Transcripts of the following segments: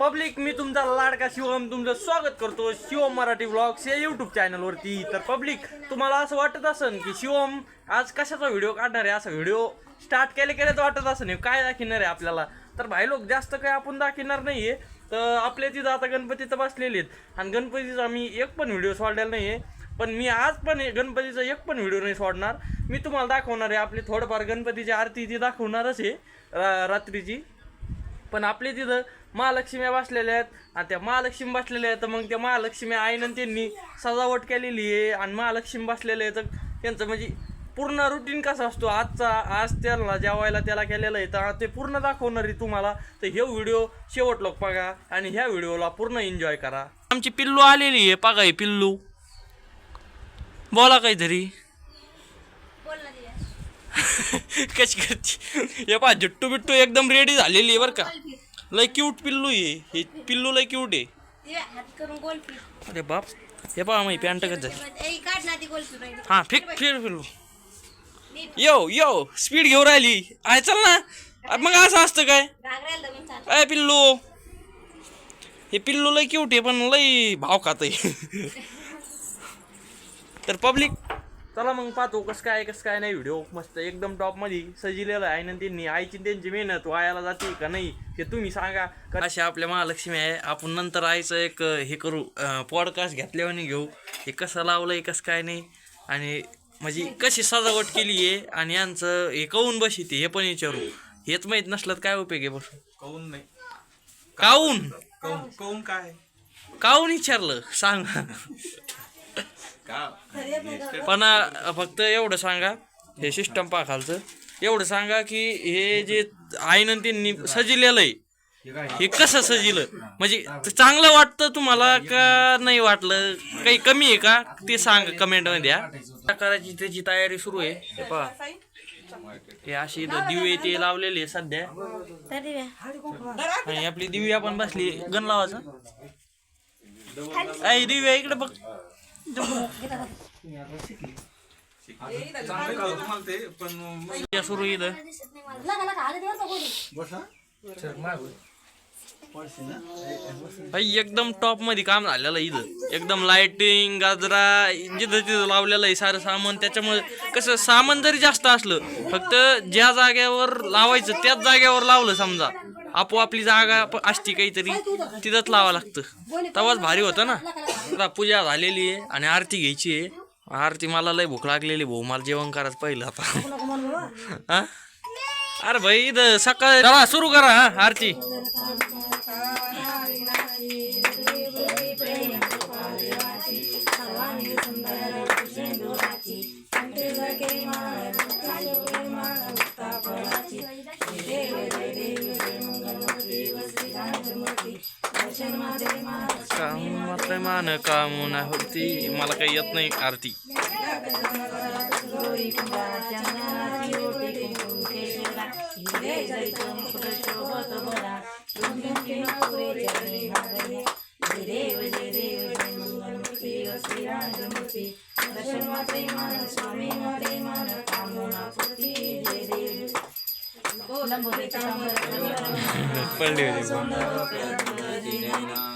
Public मी तुमचा लाडका शिवम तुमचं स्वागत करतो शिवम मराठी ब्लॉग्स या यूट्यूब चॅनलवरती तर पब्लिक तुम्हाला असं वाटत असन की शिवम आज कशाचा व्हिडिओ काढणार आहे? असा व्हिडिओ स्टार्ट केले केल्याचं वाटत असं नाही काय दाखवणार आहे आपल्याला? तर भाई लोक जास्त काही आपण दाखवणार आहे तर आपल्या तिथं आता गणपतीचं बसलेले आहेत. आणि गणपतीचा मी एक पण व्हिडिओ सोडलेला नाही आहे पण मी आज पण गणपतीचा एक पण व्हिडिओ नाही सोडणार. मी तुम्हाला दाखवणार आहे आपली थोडंफार गणपतीची आरती ती दाखवणारच आहे रा- रात्रीची. पण आपले तिथं महालक्ष्म्या बसलेल्या आहेत. आणि त्या महालक्ष्मी बसलेल्या आहेत तर मग त्या महालक्ष्मी आईनं त्यांनी सजावट केलेली आहे. आणि महालक्ष्मी बसलेल्या आहेत तर त्यांचं म्हणजे पूर्ण रुटीन कसा असतो? आजचा आज त्याला जेवायला त्याला केलेलं आहे. तर ते पूर्ण दाखवणार आहे तुम्हाला. तर हे व्हिडिओ शेवट लोक बघा आणि ह्या व्हिडिओला पूर्ण एन्जॉय करा. आमची पिल्लू आलेली आहे. बघा पिल्लू. बोला काहीतरी. कशी करते? हे पहा जुट्टू बिट्टू एकदम रेडी झालेली आहे बरं का. लय क्यूट पिल्लू आहे हे. पिल्लू लय क्यूट आहे. अरे बाप. हे पहा मग पॅन्ट राहिली. हा फिक फिर फिरू यो यो स्पीड घेऊन राहिली. आहे चल ना. मग असं असतं काय? अय पिल्लू. हे पिल्लू लय क्यूट आहे पण लय भाव खात तर पब्लिक चला मग पाहतो कसं काय कसं काय नाही. व्हिडिओ मस्त एकदम टॉपमध्ये सजिलेलं आहे. आणि त्यांनी आईची त्यांची मेहनत वायाला जाते का नाही हे तुम्ही सांगा. अशा आपल्या महालक्ष्मी आहे. आपण नंतर आईचं एक हे करू पॉडकास्ट घेतल्यावानी घेऊ. हे कसं लावलंय कसं काय नाही. आणि म्हणजे कशी सजावट केली आहे आणि यांचं हे कवून बशी ते हे पण विचारू. हेच माहीत नसलं तर काय उपयोग आहे बसून काऊन नाही. काऊन? काऊन काऊन काय? काऊन विचारलं? सांग. पण फक्त एवढं सांगा हे सिस्टम पा खालचं एवढं सांगा की हे जे आईनं त्यांनी सजिलेलं आहे हे कसं सजिलं? म्हणजे चांगलं वाटतं तुम्हाला का नाही वाटलं? काही कमी आहे का? ते सांग कमेंटमध्ये. करायची त्याची तयारी सुरू आहे. हे पहा. हे अशी दिवे ते लावलेले आहे सध्या. आणि आपली दिव्या पण बसली गण लावायचं दिव्या इकडे बघ. पण सुरू भाई एकदम टॉपमध्ये काम झालेलं इथं. एकदम लाइटिंग गाजरा जिथं तिथं लावलेलं आहे सारं सामान. त्याच्यामुळे कसं सामान जरी जास्त असलं फक्त ज्या जाग्यावर लावायचं त्याच जाग्यावर लावलं समजा. आपोआपली जागा असती काहीतरी तिथंच लावा लागतं. तवाच भारी होतं ना. आता पूजा झालेली आहे आणि आरती घ्यायची आहे. आरती मला लय भूक लागलेली भाऊ. मला जेवण करायचं पहिलं आता. हा? अरे भाई इथं सकाळ सुरू करा हा आरती. मान कामना होती मला काही येत नाही आरती. पडली होती.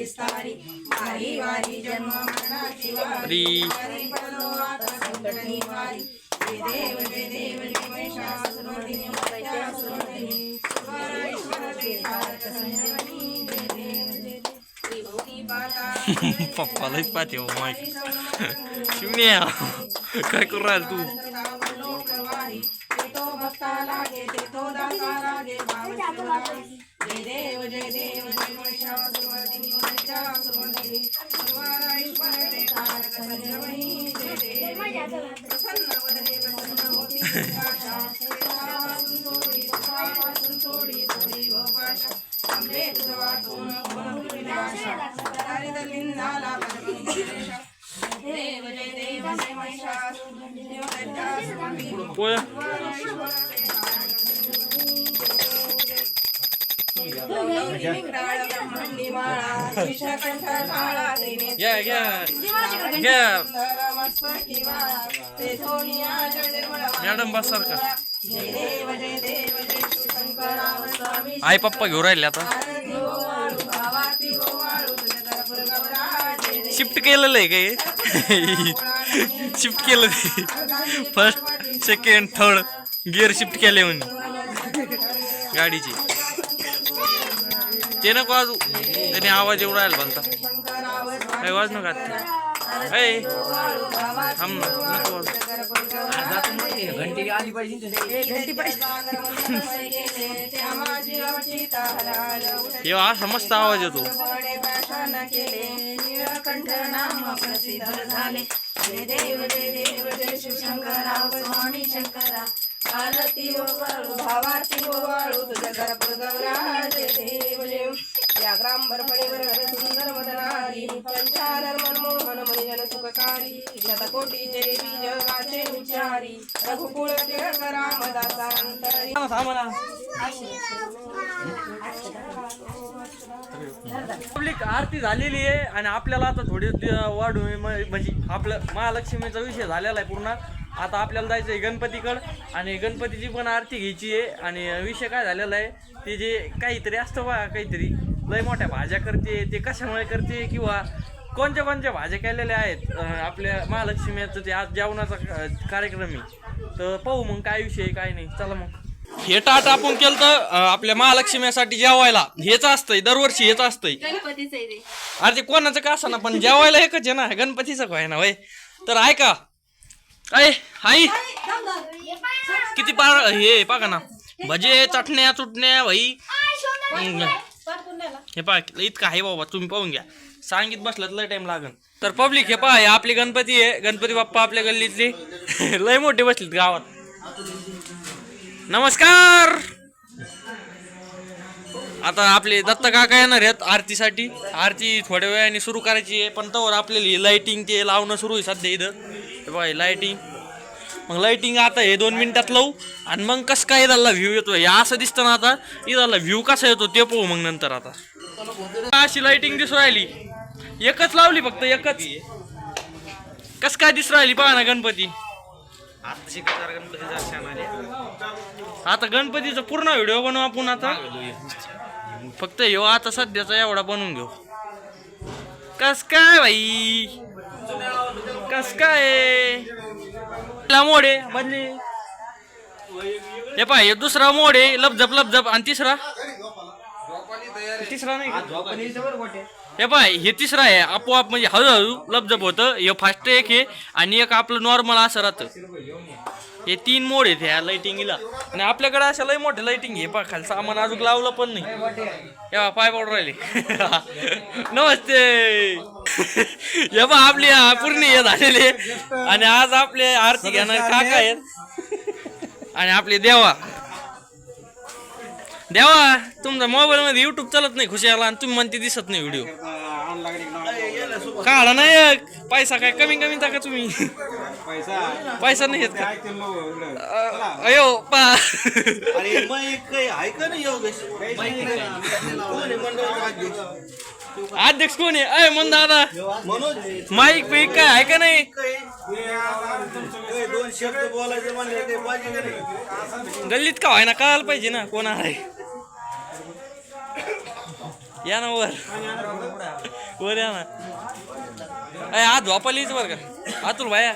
विस्तारी. वारी वारी जन्म मरणाची वारी. वारी. पडलो आता संकट निवारी जय देव जय देव जय महिषासुरमर्दिनी महिषासुरमर्दिनी सुवरेश्वर जय भारत जय देव जय त्रिभुवनी पाहते हो माहिती शिम्या. काय करू तू? लागे पोळ घ्या घ्या घ्या मॅडम बस सारखा आई पप्पा घेऊन राहिले आता. शिफ्ट केलेलं आहे काय शिफ्ट केलं first second third gear shift केले म्हणे गाडीची. ते नको वाजू त्याने आवाज एवढा आला बनता. काही वाज नका ऐ थांब ना. नको वाजू. घंटी आली पाहिजे असा मस्त आवाज येतो. जय शंकरा. आरती ओवाळू भावाती ओवाळू तुझ्या गौरा जय देव देव. या ग्राम भरपणीवर सुंदर मदनारी पंचानर मनमोहन मनिजन सुखकारी शतकोटीचे बीज वाचे उच्चारी रघुकुळ टिळक रामदासांतरी पब्लिक आरती झालेली आहे आणि आपल्याला आता थोडी वाढू म्हणजे आपलं महालक्ष्मीचा विषय झालेला आहे पूर्ण. आता आपल्याला जायचं आहे गणपतीकडं आणि गणपतीची पण आरती घ्यायची आहे आणि विषय काय झालेला आहे ते जे काहीतरी असतं बा काहीतरी. लय मोठ्या भाज्या करते ते कशामुळे करते किंवा कोणत्या कोणत्या भाज्या केलेल्या आहेत? आपल्या महालक्ष्मीचं ते आज जेवणाचा कार्यक्रम आहे. तर पाहू मग काय विषय आहे, काय नाही. चला मग. हे टाट आपण केलं तर आपल्या महालक्ष्मीसाठी जेवायला. हेच असतंय दरवर्षी हेच असतंय. गणपतीचं आहे ते. अरे ते कोणाचं का ना पण जेवायला एकच आहे ना गणपतीचं काय ना वय. तर ऐका. ऐ आई. किती पार हे बघा ना. भजे चटण्या चुटण्या भाई. हे पहा इतकं आहे बाबा तुम्ही पाहून घ्या. सांगित बसलं लय टाइम लागन. तर पब्लिक हे पहा हे आपली गणपती आहे. गणपती बाप्पा आपल्या गल्लीतली. लय मोठे बसलीत गावात. नमस्कार! आता आपले दत्त काका येणार आहेत आरतीसाठी. आरती थोड्या वेळाने सुरू करायची आहे पण तवर आपल्याला लाईटिंग ते लावणं सुरू आहे सध्या इथं. हे बघा लाइटिंग मग लाइटिंग आता हे दोन मिनिटात लावू. आणि मग कसं काय इथला व्ह्यू येतो हे असं दिसतं ना आता? इथला व्ह्यू कसा येतो ते पाहू मग नंतर आता. अशी लाइटिंग दिसू राहिली. एकच लावली फक्त एकच. कस काय दिसू राहिली पहा ना गणपती. आता गणपतीचा पूर्ण व्हिडिओ बनवू आपण आता. फक्त ह्यो आता सध्याचा एवढा बनवून घेऊ. कस काय भाई? कस काय? पहिला मोड आहे बदली. हे पाय हे दुसरा मोड आहे लपझप लपझप आणि तिसरा? तिसरा नाही हे पाय हे तिसरा आहे. आपोआप म्हणजे हळूहळू लपझप होतं. हे फास्ट एक आहे आणि एक आपलं नॉर्मल असं राहतं. हे तीन मोड आहेत ह्या लाइटिंगला आणि आपल्याकडे अशा लय मोठे लाइटिंग हे पा खाली सामान अजून लावलं पण नाही. हे पाय पावडर राहिले. नमस्ते! हे बा आपली पूर्ण हे झालेले आणि आज आपले आरती घेणार काका आहेत. आणि आपले देवा. देवा तुमचा मोबाईल मध्ये युट्यूब चालत नाही खुशाला आणि तुम्ही म्हणते दिसत नाही व्हिडिओ काढा नाही. पैसा काय कमी कमी टाका तुम्ही. पैसा. नाही येत अयो पा. नाही अध्यक्ष? कोण आहे? अय मन दादा. माईक पीक काय आहे का नाही? काही दोन शब्द बोलायचे म्हणले ते पाहिजे का नाही गल्लीत का व्हायना कळायला पाहिजे ना कोण आहे? या ना वर. वर या ना. अय आज झोपालीच बर का. आतुल भाया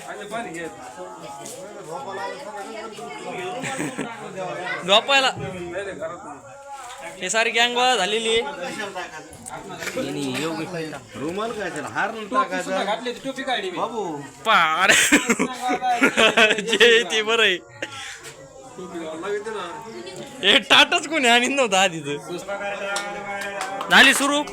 झोपायला. हे सारी गँग गोळा झालेली आहे. रुमाल काय हार टाकायचा. बाबू. पार जे ते बरं आहे. हे टाटच कोणी आणि नव्हतं आधीच. झाली सुरू.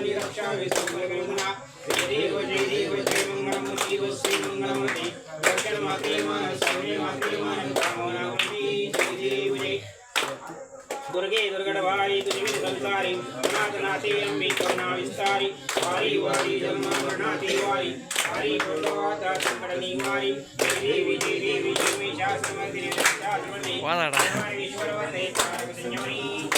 निर्वाणि रक्षामि सुमगुणा जय देव जय देव जय मंगलमूर्ति व श्री मंगलमूर्ति दर्शन मात्रे मान सर्वे मात्रे मान कामोनावृती जय देव जय दुर्गे दुर्गडवारी दुर्गे संसारी नाथनाथे अंबे करुणा विस्तारी वारी वारी जन्म मरणाती वारी वारी पुण्यवाता संकट निवारी जय देवी जय देवी जय मे शास्त्र मंदिर शास्त्र वालाडा. ईश्वर वंदे कारक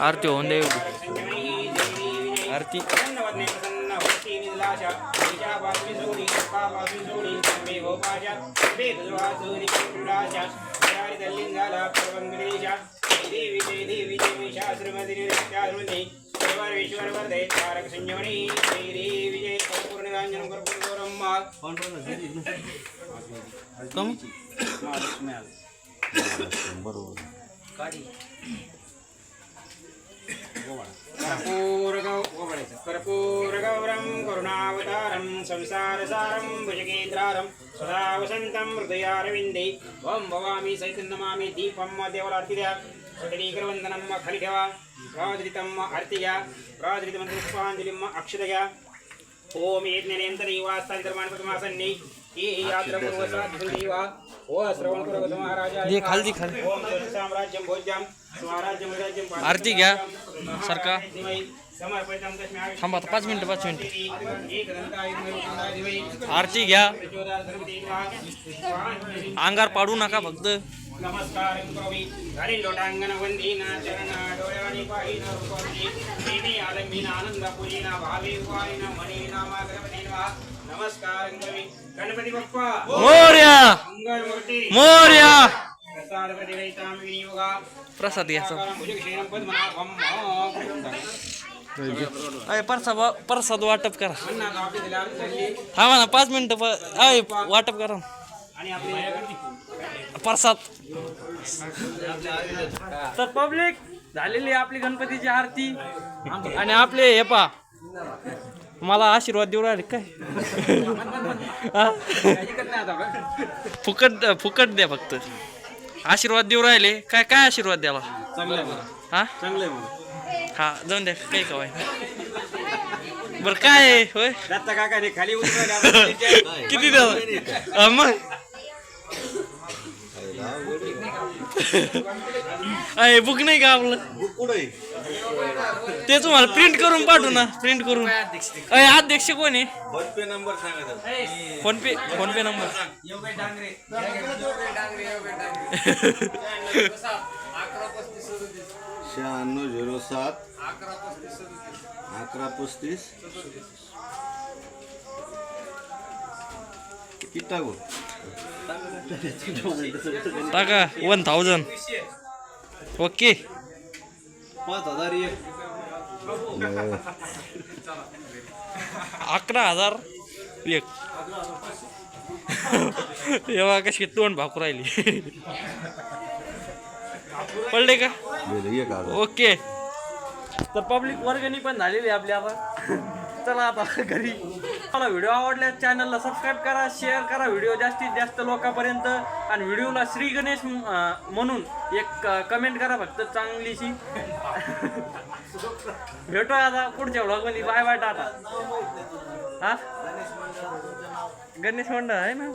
आरती होऊन दे आरती. देवी देवी. जय मे शास्त्र मंदिर रत्यारुणे देवर ईश्वर वरदे तारक संजीवनी जय देवी जय कर्पूर निरंजन कर्पूर गौरम्मा कम कर्पूरगौरं करुणावतारं संसारसारं भुजगेन्द्रारं सदा वसन्तं हृदयारविन्दे ॐ भवामि सहितं नमामि दीपं देवलार्तिद्या सटलीकरवन्दनं खाली ठेवा प्राजलितम् आर्तिया प्राजलितमन्त्रपुष्पाञ्जलिम् अक्षतया ओम यज्ञनेन्तरीवास्तान्तर्माणपतमासन्नि ये यात्र पूर्वसाध्युदेवा ओ श्रवण करो महाराजा आरती घ्या सरका. थांबा पाच मिनिटं पाच मिनिटं. आरती घ्या. अंगार पाडू नका फक्त. नमस्कार लोटांगण वंदीना चरण डोळ्यानी पाहिन रूपवती देवी आलंबीन आनंद पूजिना भावे वारिन मणीना मागरवतीना नमस्कार करोमि गणपती बाप्पा. मोर्या! मंगल मूर्ती. मोर्या! प्रसाद घ्यायचा अय प्रसाद वाटप करा. थांबा ना पाच मिनिटं प- अय वाटप करा. ना. आणि आपली प्रसाद. तर पब्लिक झालेली आहे आपली गणपतीची आरती. आणि आपले हे पा मला आशीर्वाद देऊ राहिले काय? हा? फुकट फुकट द्या फक्त. आशीर्वाद देऊ राहिले? काय काय आशीर्वाद द्याला हा? हा जाऊन द्या काही का बरं काय होय? खाली किती द्या मग? अय बुक नाही का आपलं? कुठे ते तुम्हाला प्रिंट करून पाठवू ना प्रिंट करून. अय अध्यक्ष कोण आहे? बस पे नंबर सांगा फोन पे फोन पे नंबर शहाण्णव झिरो सात. अकरा पस्तीस किती टाकू? टाका वन थाउजंड ओके. पाच हजार एक अकरा हजार. एक. तेव्हा कशी तोंड भाकू राहिली. पडले का? ओके. तर पब्लिक वर्गणी पण झालेली आहे आपली आता चला आता घरी. मला व्हिडिओ आवडल्यास चॅनलला सबस्क्राईब करा शेअर करा. व्हिडिओ जास्तीत जास्त लोकांपर्यंत. आणि व्हिडिओला श्री गणेश म्हणून एक कमेंट करा फक्त. चांगलीशी. भेटूया आता पुढच्या ब्लॉगमध्ये. Bye bye tata. हा? गणेश मंडळ आहे ना?